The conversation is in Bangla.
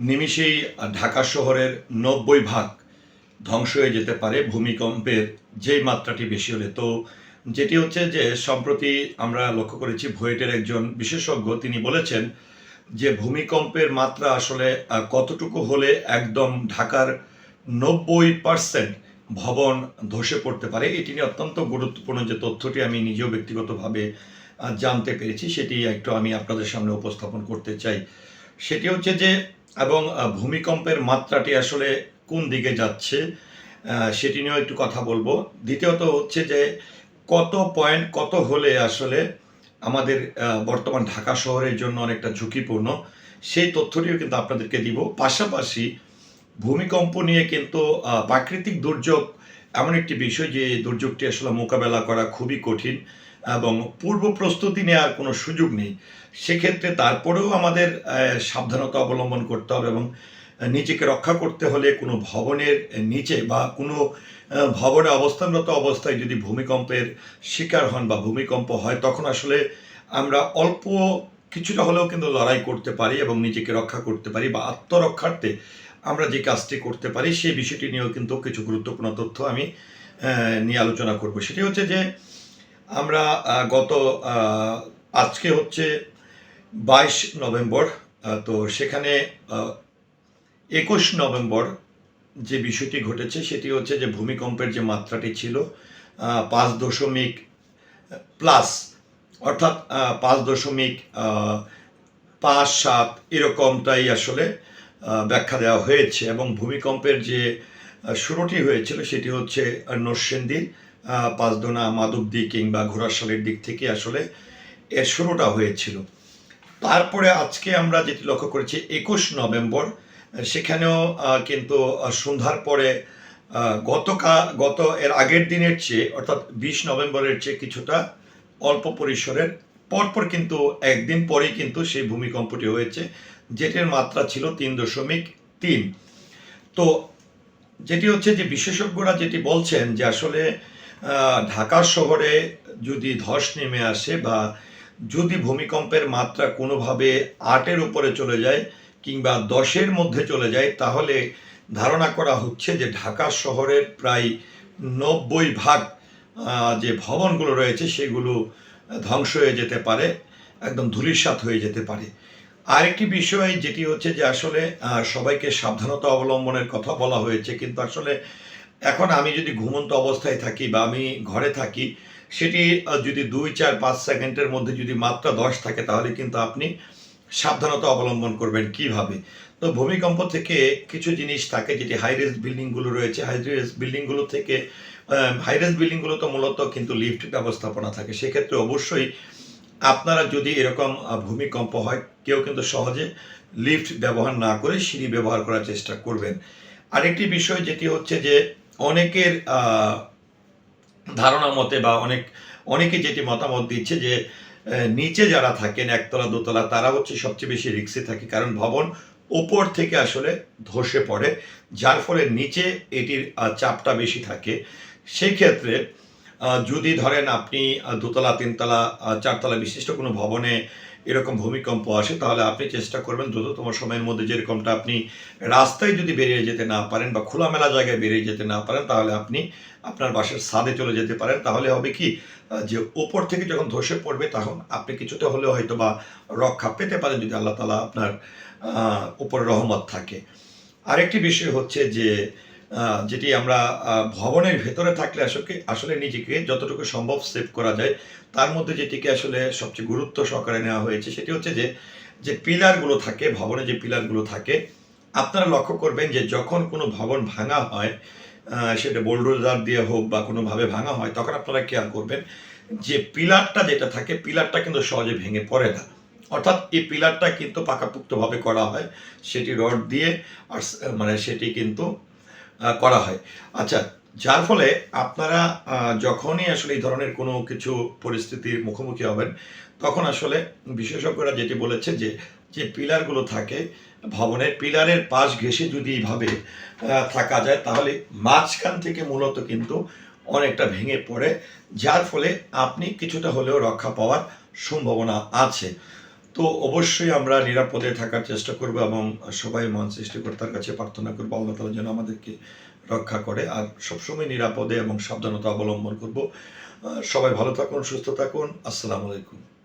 নিমিষেই ঢাকা শহরের নব্বই ভাগ ধ্বংস হয়ে যেতে পারে ভূমিকম্পের যেই মাত্রাটি বেশি হলে। তো যেটি হচ্ছে যে, সম্প্রতি আমরা লক্ষ্য করেছি ভুয়েটের একজন বিশেষজ্ঞ, তিনি বলেছেন যে, ভূমিকম্পের মাত্রা আসলে কতটুকু হলে একদম ঢাকার নব্বই পার্সেন্ট ভবন ধসে পড়তে পারে। এটি নিয়ে অত্যন্ত গুরুত্বপূর্ণ যে তথ্যটি আমি নিজেও ব্যক্তিগতভাবে জানতে পেরেছি, সেটি একটু আমি আপনাদের সামনে উপস্থাপন করতে চাই। সেটি হচ্ছে যে এবং ভূমিকম্পের মাত্রাটি আসলে কোন দিকে যাচ্ছে সেটি নিয়েও একটু কথা বলব। দ্বিতীয়ত হচ্ছে যে, কত পয়েন্ট, কত হলে আসলে আমাদের বর্তমান ঢাকা শহরের জন্য অনেকটা ঝুঁকিপূর্ণ, সেই তথ্যটিও কিন্তু আপনাদেরকে দিব। পাশাপাশি ভূমিকম্প নিয়ে কিন্তু প্রাকৃতিক দুর্যোগ এমন একটি বিষয় যে দুর্যোগটি আসলে মোকাবেলা করা খুবই কঠিন। এবং পূর্ব প্রস্তুতি নেওয়ার কোনো সুযোগ নেই। সেক্ষেত্রে তারপরেও আমাদের সাবধানতা অবলম্বন করতে হবে এবং নিজেকে রক্ষা করতে হলে কোনো ভবনের নিচে বা কোনো ভবনে অবস্থানরত অবস্থায় যদি ভূমিকম্পের শিকার হন বা ভূমিকম্প হয়, তখন আসলে আমরা অল্প কিছুটা হলেও কিন্তু লড়াই করতে পারি এবং নিজেকে রক্ষা করতে পারি বা আত্মরক্ষার্থে আমরা যে কাজটি করতে পারি, সেই বিষয়টি নিয়েও কিন্তু কিছু গুরুত্বপূর্ণ তথ্য আমি নিয়ে আলোচনা করব। সেটি হচ্ছে যে আমরা গত আজকে হচ্ছে বাইশ নভেম্বর তো সেখানে একুশ নভেম্বর যে বিষয়টি ঘটেছে সেটি হচ্ছে যে ভূমিকম্পের যে মাত্রাটি ছিল পাঁচ দশমিক প্লাস অর্থাৎ পাঁচ দশমিক পাঁচ সাত এরকমটাই আসলে ব্যাখ্যা দেওয়া হয়েছে এবং ভূমিকম্পের যে শুরুটি হয়েছিল সেটি হচ্ছে আহ, পাঁচদোনা মাধবদী কিংবা ঘোড়াশালের দিক থেকে আসলে এর শুরুটা হয়েছিল। তারপরে আজকে আমরা যেটি লক্ষ্য করেছি, একুশ নভেম্বর, সেখানেও কিন্তু সন্ধ্যার পরে গতকা, গত, এর আগের দিনের চেয়ে, অর্থাৎ বিশ নভেম্বরের চেয়ে কিছুটা অল্প পরিসরের পরপর কিন্তু একদিন পরেই কিন্তু সেই ভূমিকম্পটি হয়েছে, যেটির মাত্রা ছিল তিন দশমিক তিন। তো, যেটি হচ্ছে যে বিশেষজ্ঞরা যেটি বলছেন যে আসলে ঢাকা শহরে যদি ধস নেমে আসে বা যদি ভূমিকম্পের মাত্রা কোনোভাবে আটের উপরে চলে যায় কিংবা দশের মধ্যে চলে যায়, তাহলে ধারণা করা হচ্ছে যে ঢাকা শহরের প্রায় নব্বই ভাগ যে ভবনগুলো রয়েছে সেগুলো ধ্বংস হয়ে যেতে পারে, একদম ধূলিসাৎ হয়ে যেতে পারে। আরেকটি বিষয় যেটি হচ্ছে যে আসলে সবাইকে সাবধানতা অবলম্বনের কথা বলা হয়েছে, কিন্তু আসলে এখন আমি যদি ঘুমন্ত অবস্থায় থাকি বা আমি ঘরে থাকি, সেটি যদি দুই, চার, পাঁচ সেকেন্ডের মধ্যে যদি মাত্রা দশ থাকে, তাহলে কিন্তু আপনি সাবধানতা অবলম্বন করবেন কীভাবে? তো ভূমিকম্প থেকে কিছু জিনিস থাকে যেটি হাই হাইরেস বিল্ডিংগুলো রয়েছে। হাই হাইরেস বিল্ডিংগুলো থেকে হাইরেস বিল্ডিংগুলো তো মূলত কিন্তু লিফট ব্যবস্থাপনা থাকে। সেক্ষেত্রে অবশ্যই আপনারা যদি এরকম ভূমিকম্প হয়, কেউ কিন্তু সহজে লিফট ব্যবহার না করে সিঁড়ি ব্যবহার করার চেষ্টা করবেন। আরেকটি বিষয় যেটি হচ্ছে যে অনেকের ধারণা মতে বা অনেক, অনেকে যেটি মতামত দিচ্ছে যে নিচে যারা থাকেন, একতলা, দোতলা, তারা হচ্ছে সবচেয়ে বেশি রিক্সে থাকে। কারণ ভবন ওপর থেকে আসলে ধসে পড়ে, যার ফলে নিচে এটির চাপটা বেশি থাকে। সেই ক্ষেত্রে যদি ধরেন আপনি দোতলা, তিনতলা চারতলা বিশিষ্ট কোনো ভবনে এরকম ভূমিকম্প আসে, তাহলে আপনি চেষ্টা করবেন দ্রুততম সময়ের মধ্যে যেরকমটা আপনি রাস্তায় যদি বেরিয়ে যেতে না পারেন বা খোলামেলা জায়গায় বেরিয়ে যেতে না পারেন, তাহলে আপনি আপনার বাসার ছাদে চলে যেতে পারেন। তাহলে হবে কি যে ওপর থেকে যখন ধসে পড়বে তখন আপনি কিছুটা হলেও হয়তো বা রক্ষা পেতে পারেন যদি আল্লাহ তালা আপনার উপর রহমত থাকে। আরেকটি বিষয় হচ্ছে যে যেটি আমরা ভবনের ভেতরে থাকলে আসলে আসলে নিজেকে যতটুকু সম্ভব সেভ করা যায়, তার মধ্যে যেটিকে আসলে সবচেয়ে গুরুত্ব সহকারে নেওয়া হয়েছে, সেটি হচ্ছে যে যে পিলারগুলো থাকে, ভবনে যে পিলারগুলো থাকে, আপনারা লক্ষ্য করবেন যে যখন কোনো ভবন ভাঙা হয় সেটা বোল্ডোজার দিয়ে হোক বা কোনোভাবে ভাঙা হয়, তখন আপনারা খেয়াল করবেন যে পিলারটা যেটা থাকে, পিলারটা কিন্তু সহজে ভেঙে পড়ে না। অর্থাৎ এই পিলারটা কিন্তু পাকাপুক্তভাবে করা হয়, সেটি রড দিয়ে, আর মানে সেটি কিন্তু করা হয়। আচ্ছা যার ফলে আপনারা যখনই আসলে এই ধরনের কোনো কিছু পরিস্থিতির মুখোমুখি হবেন, তখন আসলে বিশেষজ্ঞরা যেটি বলেছে যে যে পিলারগুলো থাকে, ভবনের পিলারের পাশ ঘেঁষে যদি এইভাবে থাকা যায়, তাহলে মাঝখান থেকে মূলত কিন্তু অনেকটা ভেঙে পড়ে, যার ফলে আপনি কিছুটা হলেও রক্ষা পাওয়ার সম্ভাবনা আছে। তো অবশ্যই আমরা নিরাপদে থাকার চেষ্টা করব এবং সবাই মন সৃষ্টিকর্তার কাছে প্রার্থনা করব, আল্লাহ তালা যেন আমাদেরকে রক্ষা করে। আর সবসময় নিরাপদে এবং সাবধানতা অবলম্বন করব। সবাই ভালো থাকুন, সুস্থ থাকুন। আসসালামু আলাইকুম।